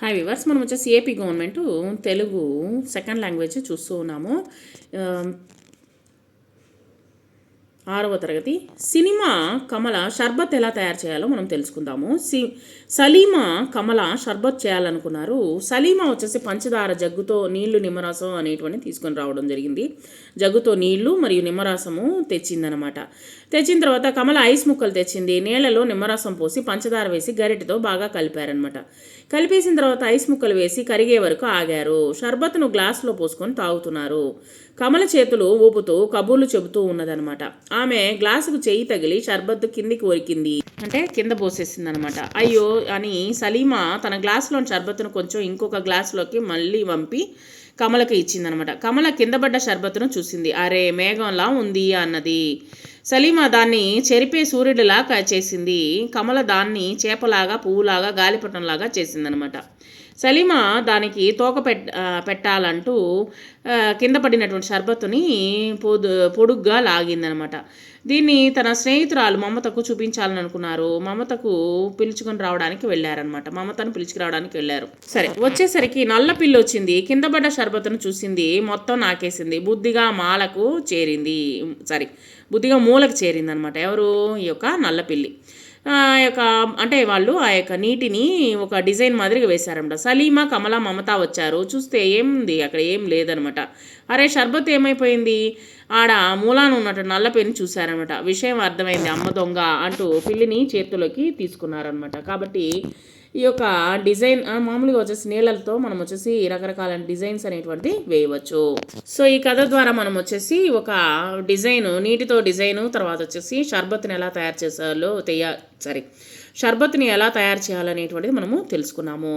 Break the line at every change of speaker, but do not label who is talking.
Hi viewers మనం వచ్చేసి AP government Telugu second language చూస్తూ ఉన్నాము. ఆరవ తరగతి. సినిమా కమల షర్బత్ ఎలా తయారు చేయాలో మనం తెలుసుకుందాము. సి సలీమా కమల షర్బత్ చేయాలనుకున్నారు. సలీమా వచ్చేసి పంచదార జగ్గుతో నీళ్ళు నిమ్మరసం అనేటువంటి తీసుకొని రావడం జరిగింది. జగ్గుతో నీళ్ళు మరియు నిమ్మరసము తెచ్చిందనమాట. తెచ్చిన తర్వాత కమల ఐస్ ముక్కలు తెచ్చింది. నీళ్ళలో నిమ్మరసం పోసి పంచదార వేసి గరిటెతో బాగా కలిపారనమాట. కలిపేసిన తర్వాత ఐస్ ముక్కలు వేసి కరిగే వరకు ఆగారు. షర్బత్ను గ్లాసులో పోసుకొని తాగుతున్నారు. కమల చేతులు ఊపుతూ కబుర్లు చెబుతూ ఉన్నదనమాట. ఆమె గ్లాసుకు చెయ్యి తగిలి షర్బత్తు కిందికి ఒరికింది. అంటే కింద పోసేసింది అనమాట అయ్యో అని సలీమా తన గ్లాసులోని షర్బత్తును కొంచెం ఇంకొక గ్లాసులోకి మళ్ళీ వంపి కమలకి ఇచ్చిందనమాట. కమల కింద పడ్డ షర్బత్తును చూసింది. అరే మేఘంలా ఉంది అన్నది. సలీమా దాన్ని చెరిపే సూర్యుడిలా చేసింది. కమల దాన్ని చేపలాగా పువ్వులాగా గాలిపటంలాగా చేసిందనమాట. సలీమా దానికి తోక పెట్ పెట్టాలంటూ కింద పడినటువంటి షర్బత్తుని పొదు పొడుగ్గా లాగిందనమాట. దీన్ని తన స్నేహితురాలు మమతకు చూపించాలని అనుకున్నారు. మమతకు పిలుచుకొని రావడానికి వెళ్ళారనమాట. మమతను పిలుచుకు రావడానికి వెళ్ళారు. సరే వచ్చేసరికి నల్ల పిల్లి వచ్చింది. కింద పడ్డ షర్బత్తును చూసింది. మొత్తం నాకేసింది. బుద్ధిగా మాలకు చేరింది. సారీ బుద్ధిగా మూలకు చేరిందనమాట. ఎవరు? ఈ యొక్క నల్లపిల్లి. ఆ యొక్క అంటే వాళ్ళు ఆ యొక్క నీటిని ఒక డిజైన్ మాదిరిగా వేశారనమాట. సలీమా కమల మమత వచ్చారు. చూస్తే ఏముంది? అక్కడ ఏం లేదనమాట. అరే షర్బత్ ఏమైపోయింది? ఆడ మూలాన ఉన్నట్టు నల్ల పెన్ను చూశారనమాట విషయం అర్థమైంది. అమ్మ దొంగ అంటూ పిల్లిని చేతిలోకి తీసుకున్నారనమాట కాబట్టి ఈ యొక్క డిజైన్ మామూలుగా వచ్చేసి నీళ్ళతో మనం వచ్చేసి రకరకాల డిజైన్స్ అనేటువంటిది వేయవచ్చు. సో ఈ కథ ద్వారా మనం వచ్చేసి ఒక డిజైన్ నీటితో డిజైను తర్వాత వచ్చేసి షర్బత్ని ఎలా తయారు చేసాలో తెయ సారీ షర్బత్ని ఎలా తయారు చేయాలనేటువంటిది మనము తెలుసుకున్నాము.